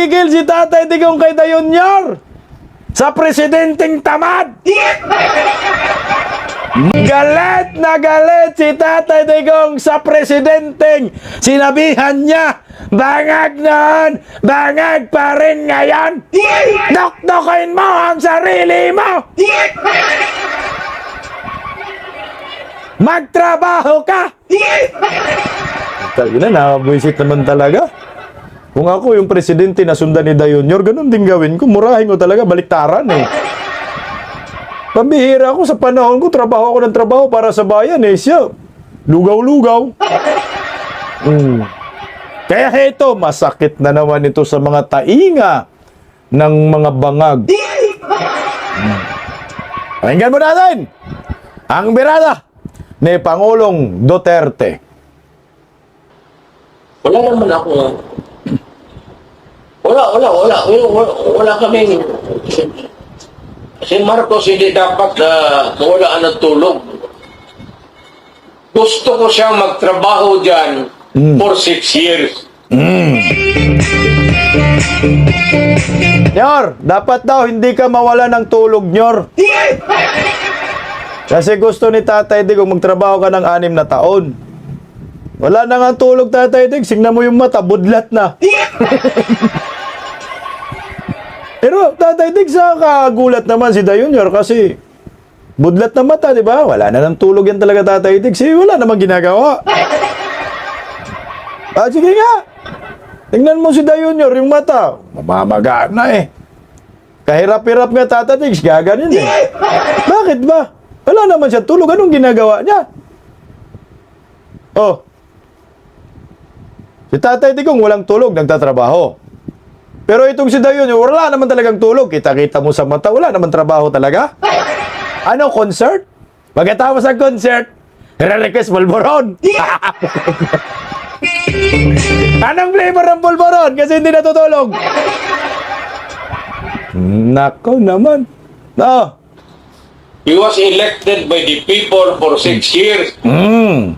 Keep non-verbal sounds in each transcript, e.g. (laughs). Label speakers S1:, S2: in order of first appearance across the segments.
S1: nagigil si Tatay Digong kay Dayonyor sa presidenteng tamad. Galit na galit si Tatay Digong sa presidenteng sinabihan niya bangag noon, bangag pa rin ngayon. Dokdokin mo ang sarili mo. Magtrabaho ka. Tayo na, nakabwisit naman talaga. Kung ako yung presidente na sundan ni Dayonyor, ganun din gawin ko. Murahin ko talaga, baliktaran eh. Pambihira ako sa panahon ko, trabaho ako ng trabaho para sa bayan eh. Siya, lugaw-lugaw. Mm. Kaya ito, masakit na naman ito sa mga tainga ng mga bangag. Mm. Mo natin ang birada ni Pangulong Duterte.
S2: Wala naman ako. Wala, wala, wala. Wala, wala, kaming... Si Marcos hindi dapat na mawalaan ng tulog. Gusto ko siyang magtrabaho dyan
S1: Mm.
S2: for six years.
S1: Nyor, dapat daw hindi ka mawala ng tulog, Nyor. Kasi gusto ni Tatay Dig kung magtrabaho ka ng anim na taon. Wala na nga tulog, Tatay Dig. Singnan mo yung mata, budlat na. Pero Tatay Dig, sa kagulat naman si Dayon, Nyor, kasi budlat na mata, di ba? Wala na ng tulog yan talaga, Tatay Dig. Si wala namang ginagawa. (laughs) Ah, sige nga. Tingnan mo si Dayunyor, yung mata. Mamamaga na eh. Kahirap-hirap nga tatatigs, gaganin eh. (laughs) Bakit ba? Wala naman siya tulog. Anong ginagawa niya? Oh. Si Tatay Digong walang tulog, nagtatrabaho. Pero itong si Dayunyor, wala naman talagang tulog. Kita-kita mo sa mata, wala naman trabaho talaga. Ano, concert? Pagkatapos ng concert, re-request Malboron. (laughs) Anong flavor ng pulboron? Kasi hindi natutulog. Nako naman. No.
S2: He was elected by the people for six years.
S1: Mm.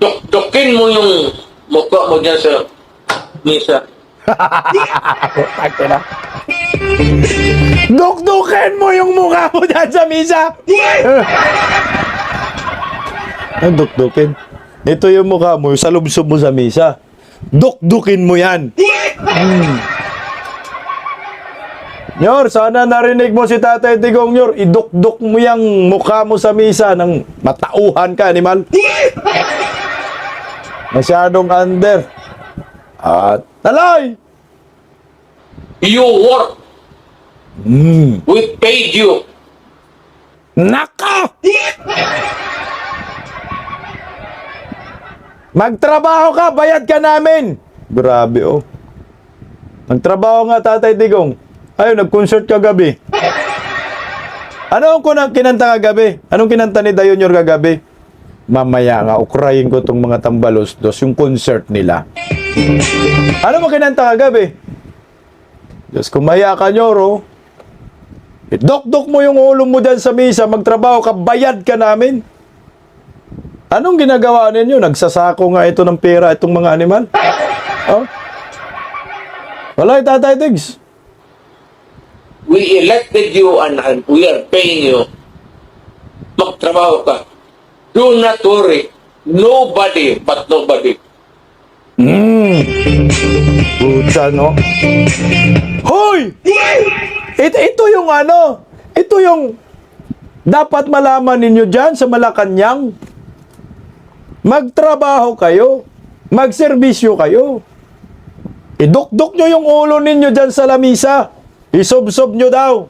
S2: Duk-dukin mo yung mukha mo dyan sa misa.
S1: Dukdukin mo yung mukha mo dyan sa misa. Ang dukdukin. Ito yung mukha mo, sa lubsob mo sa misa. Dukdukin mo yan. Mm. Nyor, sana narinig mo si Tatay Digong, Nyor. Idukduk mo yung mukha mo sa misa ng matauhan ka, animal. Masyadong under. At talay!
S2: You work.
S1: Mm.
S2: We paid you.
S1: Naka! Magtrabaho ka, bayad ka namin! Grabe oh. Magtrabaho nga, Tatay Digong. Ayun, nag-concert ka gabi. Ano ang kinanta kagabi? Anong kinanta ni Dayonyor kagabi? Mamaya nga, ukrayin ko tong mga tambalos dos, yung concert nila. Ano mo kinanta kagabi? Diyos, kumaya ka, Nyoro. Idok-dok mo yung ulo mo dyan sa misa, magtrabaho ka, bayad ka namin. Anong ginagawa ninyo? Nagsasako nga ito ng pera itong mga animal? Oh? Wala, Tatay Diggs.
S2: We elected you and, and we are paying you. Magtrabaho ka. Do not worry. Nobody but nobody.
S1: Hmm. Puta, no? Hoy! Ito, ito yung ano, ito yung dapat malaman ninyo dyan sa Malacanang. Magtrabaho kayo. Magserbisyo kayo. Idukdok nyo yung ulo ninyo dyan sa lamisa. Isobsob nyo daw.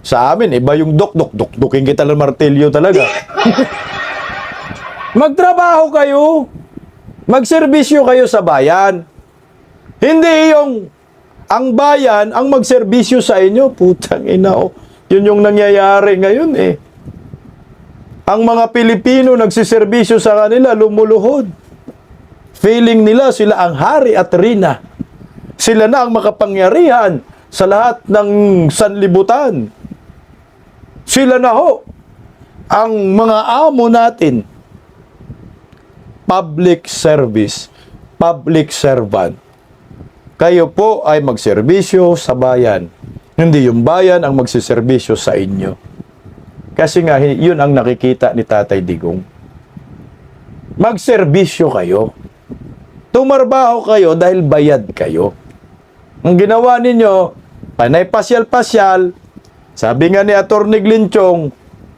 S1: Sa amin, iba yung dok-dok. Dukdukin kita ng martilyo talaga. (laughs) Magtrabaho kayo. Magserbisyo kayo sa bayan. Hindi yung ang bayan ang magserbisyo sa inyo. Putang ina, oh. Yun yung nangyayari ngayon eh. Ang mga Pilipino nagsiservisyo sa kanila, lumuluhod. Feeling nila sila ang hari at rina. Sila na ang makapangyarihan sa lahat ng sanlibutan. Sila na ho ang mga amo natin. Public service, public servant. kayo po ay magserbisyo sa bayan. Hindi yung bayan ang magsiservisyo sa inyo. Kasi nga, yun ang nakikita ni Tatay Digong. Magserbisyo kayo. Tumarbaho kayo dahil bayad kayo. Ang ginawa ninyo, panay pasyal-pasyal, sabi nga ni Atty. Glinchong,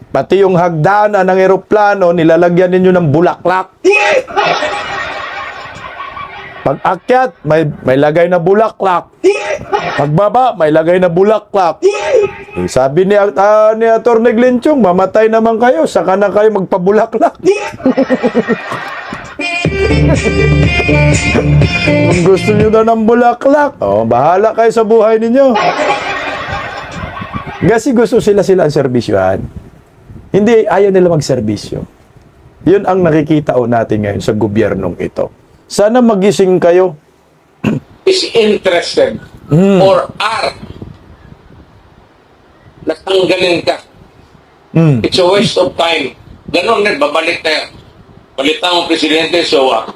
S1: pati yung hagdanan ng eroplano, nilalagyan ninyo ng bulaklak. Pag akyat, may, may lagay na bulaklak. Pagbaba, may lagay na bulaklak. Eh, sabi ni, ah, ni Atty. Glinchong, mamatay naman kayo, saka na kayo magpabulaklak. Kung gusto nyo na ng bulaklak, oh, bahala kayo sa buhay ninyo. Kasi gusto sila sila ang serbisyohan. Hindi, ayaw nila magserbisyo. Yun ang nakikita o natin ngayon sa gobyernong ito. Sana magising kayo.
S2: is interested
S1: Mm.
S2: or are natanggalin ka.
S1: Mm.
S2: It's a waste of time. Ganon din, babalik tayo. Balitan mo presidente, so ah.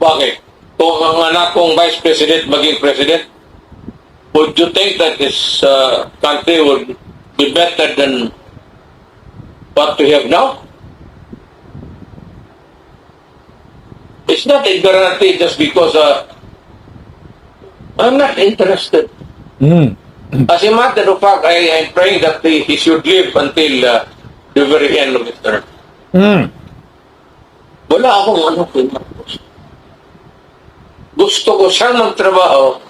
S2: Bakit? Kung ang anak kong vice president maging president, would you think that this uh, country would be better than what we have now? It's not a guarantee just because uh, I'm not interested.
S1: Mm.
S2: As a matter of fact, I am praying that he, he should live until uh, the very end of his term.
S1: Mm.
S2: Wala akong ano kay Marcos. Gusto ko siyang magtrabaho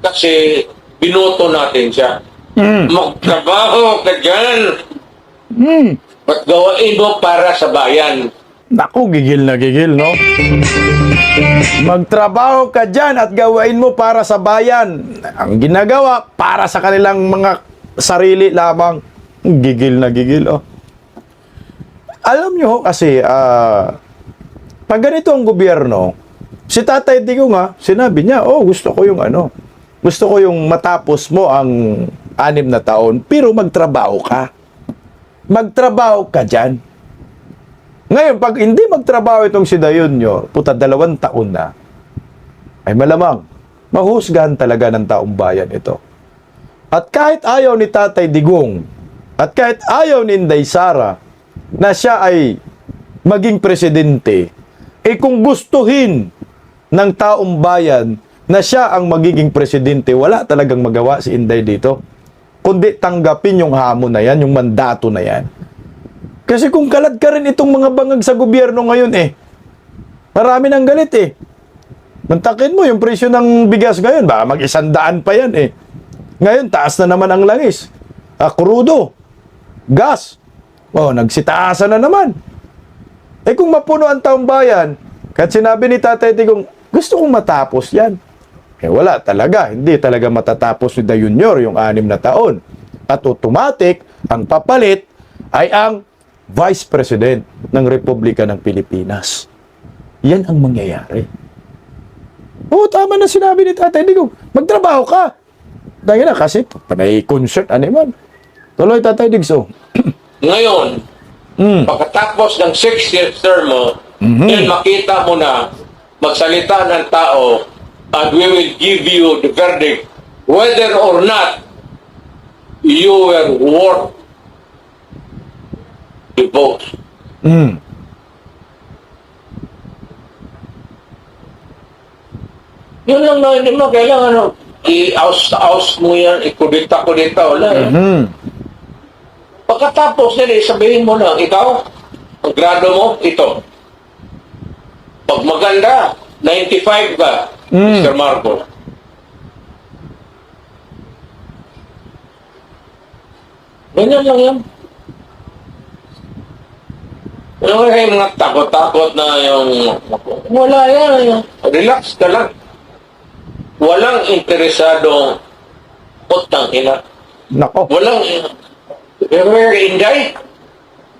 S2: kasi binoto natin siya.
S1: Mm.
S2: Magtrabaho ka dyan
S1: Mm.
S2: at gawain mo para sa bayan.
S1: Naku, gigil na gigil, no? Magtrabaho ka dyan at gawain mo para sa bayan. Ang ginagawa, para sa kanilang mga sarili lamang. Gigil na gigil, oh. Alam nyo kasi, ah, pag ganito ang gobyerno, si Tatay Digong nga, sinabi niya, oh, gusto ko yung ano, gusto ko yung matapos mo ang anim na taon, pero magtrabaho ka. Magtrabaho ka dyan. Ngayon, pag hindi magtrabaho itong si Dayon nyo, puta dalawang taon na, ay malamang, mahusgahan talaga ng taong bayan ito. At kahit ayaw ni Tatay Digong, at kahit ayaw ni Inday Sara, na siya ay maging presidente, eh kung gustuhin ng taong bayan na siya ang magiging presidente, wala talagang magawa si Inday dito. Kundi tanggapin yung hamon na yan, yung mandato na yan. Kasi kung kalad ka rin itong mga bangag sa gobyerno ngayon eh, marami nang galit eh. Mantakin mo yung presyo ng bigas ngayon, baka mag-isandaan pa yan eh. Ngayon, taas na naman ang langis. Ah, krudo, gas, oh, nagsitaasan na naman. Eh kung mapuno ang taong bayan, kahit sinabi ni Tatay Tigong, gusto kong matapos yan. Eh wala talaga, hindi talaga matatapos ni The Junior yung anim na taon. At automatic, ang papalit ay ang Vice President ng Republika ng Pilipinas. Yan ang mangyayari. Oo, tama na sinabi ni Tatay Digong. Magtrabaho ka. Dahil na kasi panay concert, ano man. Tuloy, Tatay Digso. (clears throat)
S2: Ngayon,
S1: Mm.
S2: pagkatapos ng six years term mo,
S1: Mhm.
S2: then makita mo na magsalita ng tao and we will give you the verdict whether or not you were worth the vote.
S1: Mm.
S2: Yun lang na hindi mo kailangan ano, i-oust-oust mo yan, ikudita-kudita, wala eh.
S1: Mm.
S2: Pagkatapos nila, sabihin mo lang, ikaw, ang grado mo, ito. Pag maganda, 95 ka,
S1: Mm.
S2: Mr. Marcos. Ganyan lang yan. Ano kaya yung mga takot-takot na yung... Wala yan. Relax ka lang. Walang interesadong utang ina.
S1: Nako.
S2: Walang... Remember, Inday?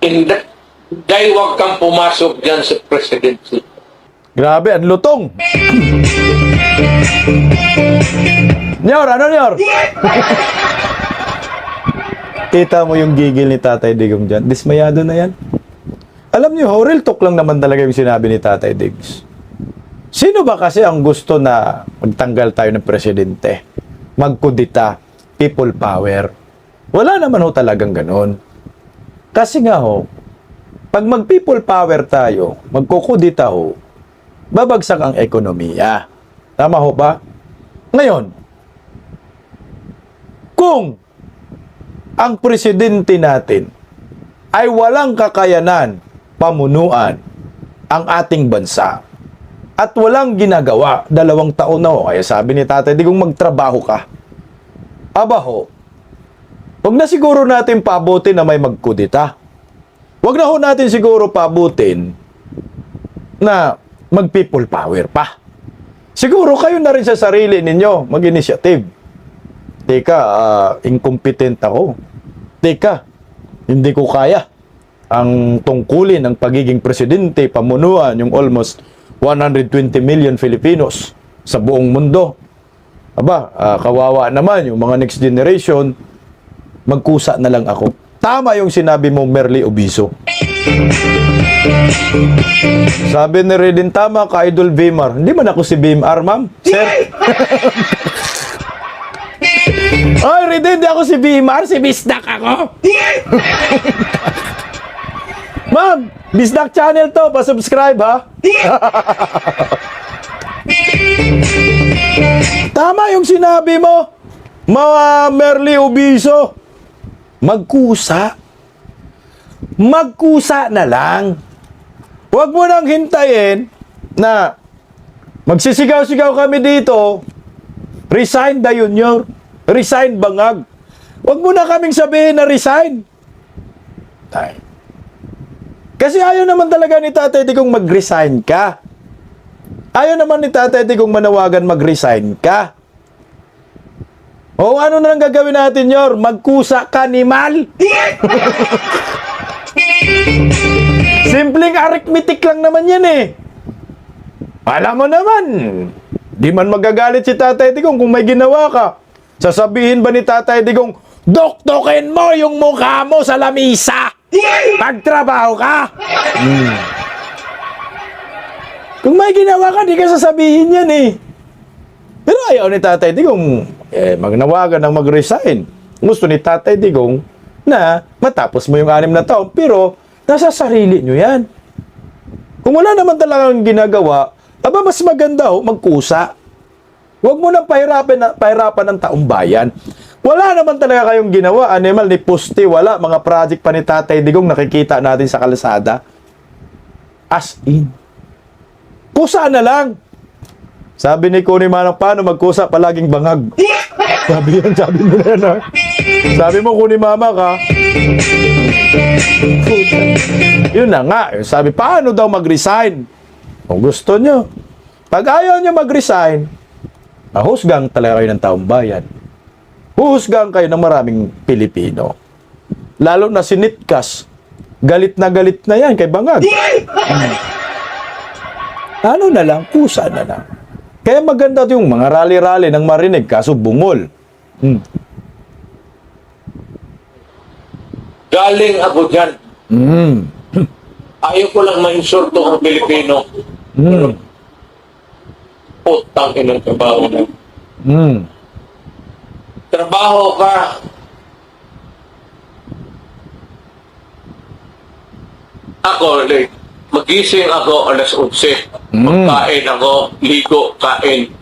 S2: Inday, Inday, huwag kang pumasok dyan sa presidency.
S1: Grabe, ang lutong. (laughs) Nyor, ano Nyor? Kita mo yung gigil ni Tatay Digong dyan. Dismayado na yan. Alam niyo, ho, real talk lang naman talaga yung sinabi ni Tatay Diggs. Sino ba kasi ang gusto na magtanggal tayo ng presidente? Magkudita, people power. Wala naman ho talagang ganon. Kasi nga ho, pag mag people power tayo, magkukudita ho, babagsak ang ekonomiya. Tama ho ba? Ngayon, kung ang presidente natin ay walang kakayanan pamunuan ang ating bansa at walang ginagawa, dalawang taon na ho, kaya sabi ni tatay, di kung magtrabaho ka. Aba ho, huwag na siguro natin pabutin na may magkudita. Huwag na ho natin siguro pabutin na mag-people power pa. Siguro kayo na rin sa sarili ninyo mag-initiative. Teka, ah, incompetent ako. Teka, hindi ko kaya ang tungkulin ng pagiging presidente, pamunuan yung almost 120 million Filipinos sa buong mundo. Aba, ah, kawawa naman yung mga next generation, magkusa na lang ako. Tama yung sinabi mo, Merly Obiso. Sabi ni Redin, tama ka, Idol Bimar. Hindi man ako si Bimar, ma'am. Sir. (laughs) Ay, Redin, hindi ako si Bimar. Si Bisdak ako. (laughs) ma'am, Bisdak channel to. Pa-subscribe, ha? (laughs) Tama yung sinabi mo. Mga Merly Obiso. Magkusa. Magkusa na lang. Huwag mo nang hintayin na magsisigaw-sigaw kami dito. Resign the junior. Resign bangag. Huwag mo na kaming sabihin na resign. Tay. Kasi ayaw naman talaga ni Tatay Digong mag-resign ka. Ayaw naman ni Tatay Digong manawagan mag-resign ka. O ano na lang gagawin natin, Yor? Magkusa ka ni Mal? (laughs) Simpleng arithmetic lang naman yan eh. Alam mo naman, di man magagalit si Tatay Digong kung may ginawa ka. Sasabihin ba ni Tatay Digong, Doktokin mo yung mukha mo sa lamisa! Magtrabaho ka! Hmm. Kung may ginawa ka, di ka sasabihin yan eh. Pero ayaw ni Tatay Digong eh, magnawagan ng mag-resign. Gusto ni Tatay Digong na matapos mo yung anim na taon, pero nasa sarili nyo yan. Kung wala naman talagang ginagawa, aba mas maganda ho, magkusa. Huwag mo nang pahirapan, na, pahirapan ng taong bayan. Wala naman talaga kayong ginawa. Animal, ni Pusti, wala. Mga project pa ni Tatay Digong nakikita natin sa kalsada. As in. Kusa na lang. Sabi ni Connie Manang, paano magkusa palaging bangag? (laughs) sabi yan, sabi mo na yan, ha? Sabi mo, Connie Mama ka. Yun na nga. eh. Sabi, paano daw mag-resign? Kung gusto nyo. Pag ayaw nyo mag-resign, mahusgang talaga kayo ng taong bayan. Huhusgang kayo ng maraming Pilipino. Lalo na si Nitkas. Galit na galit na yan kay Bangag. Ano na lang, kusa na lang. Kaya maganda yung mga rally-rally ng marinig, kaso bungol. Hmm.
S2: Galing ako dyan.
S1: Mm. (clears throat)
S2: Ayaw ko lang ma-insulto ang Pilipino.
S1: Mm.
S2: Putang inang trabaho na.
S1: Mm.
S2: Trabaho ka. Ako, like, magising ako alas 11.
S1: Mm.
S2: Magkain ako, ligo, kain.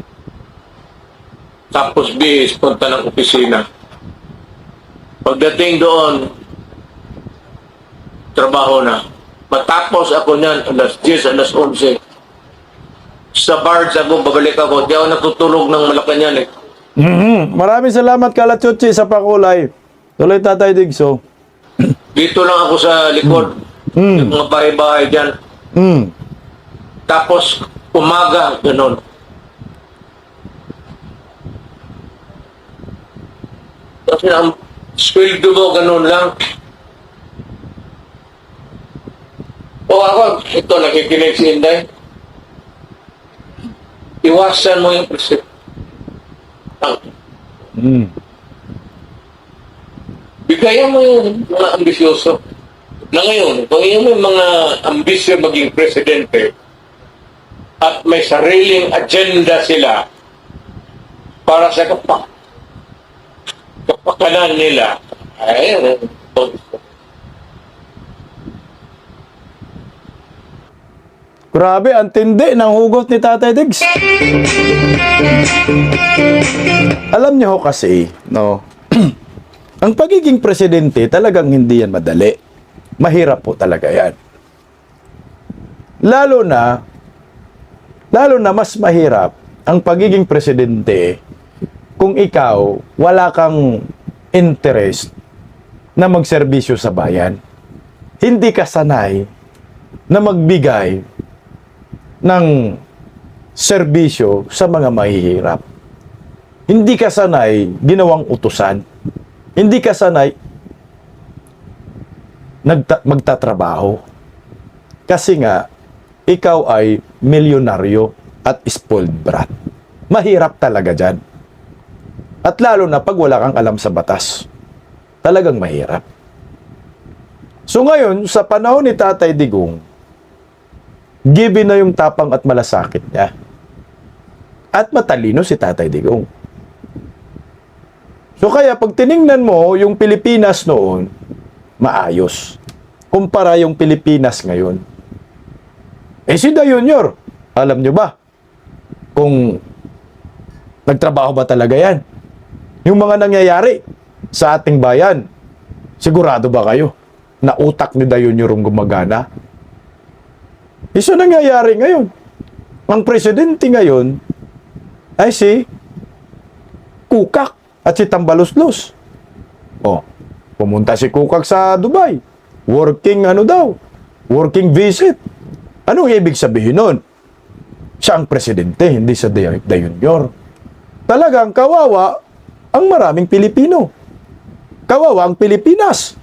S2: Tapos bihis, punta ng opisina. Pagdating doon, trabaho na. Matapos ako niyan, alas 10, alas 11. Sa barge ako, babalik ako. Di ako natutulog ng Malacanang eh.
S1: Mhm. Maraming salamat Kalachuchi sa pakulay. Tuloy Tatay Digso. (clears throat)
S2: Dito lang ako sa likod.
S1: Mm.
S2: Yung mga bahay-bahay dyan.
S1: Mm.
S2: Tapos, umaga, ganun. Kasi ang sweldo mo, ganun lang. O ako, ito, nakikinig si Inday. Iwasan mo yung. Ang,
S1: Mm.
S2: bigayan mo yung mga ambisyoso. Na ngayon, kung yung may mga ambisyon maging presidente, at may sariling agenda sila para sa kapak kapakanan nila. Ay,
S1: Grabe, ang tindi ng hugot ni Tatay Diggs. Alam niyo ho kasi, no, (clears throat) ang pagiging presidente talagang hindi yan madali. Mahirap po talaga yan. Lalo na, lalo na mas mahirap ang pagiging presidente kung ikaw wala kang interest na magserbisyo sa bayan. Hindi ka sanay na magbigay ng serbisyo sa mga mahihirap. Hindi ka sanay ginawang utusan. Hindi ka sanay nagta- magtatrabaho. Kasi nga, ikaw ay milyonaryo at spoiled brat. Mahirap talaga dyan. At lalo na pag wala kang alam sa batas. Talagang mahirap. So ngayon, sa panahon ni Tatay Digong, given na yung tapang at malasakit niya. At matalino si Tatay Digong. So kaya pag tiningnan mo yung Pilipinas noon, maayos. Kumpara yung Pilipinas ngayon. Eh si Dayunyor, alam nyo ba? Kung nagtrabaho ba talaga yan? Yung mga nangyayari sa ating bayan, sigurado ba kayo na utak ni Dayunyor ang gumagana? Isa nangyayari ngayon. Ang presidente ngayon ay si Kukak at si Tambaluslos. Oh, pumunta si Kukak sa Dubai. Working ano daw? Working visit. Anong ibig sabihin nun? Siya ang presidente, hindi sa Day- Dayunyor. Talagang kawawa ang maraming Pilipino. Kawawa ang Pilipinas.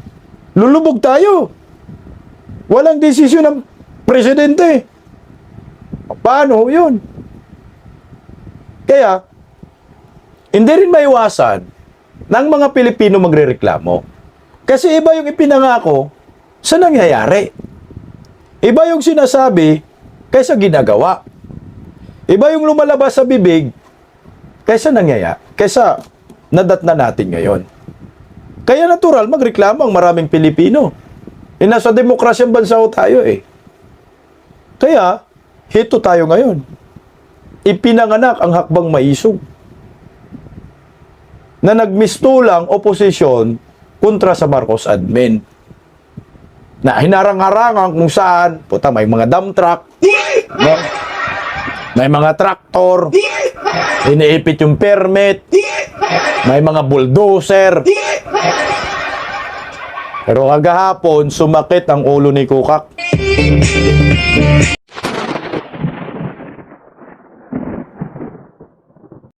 S1: Lulubog tayo. Walang desisyon ng presidente. Paano yun? Kaya, hindi rin maiwasan ng mga Pilipino magrereklamo. Kasi iba yung ipinangako sa nangyayari. Iba yung sinasabi kaysa ginagawa. Iba yung lumalabas sa bibig kaysa nangyaya, kaysa nadat na natin ngayon. Kaya natural magreklamo ang maraming Pilipino. E nasa demokrasyang bansa tayo eh. Kaya, hito tayo ngayon. Ipinanganak ang hakbang maisog na nagmistulang oposisyon kontra sa Marcos admin. Na hinarang-harangan kung saan, puta, may mga dump truck, no? may mga traktor, iniipit yung permit, may mga bulldozer. Pero kagahapon, sumakit ang ulo ni Kukak.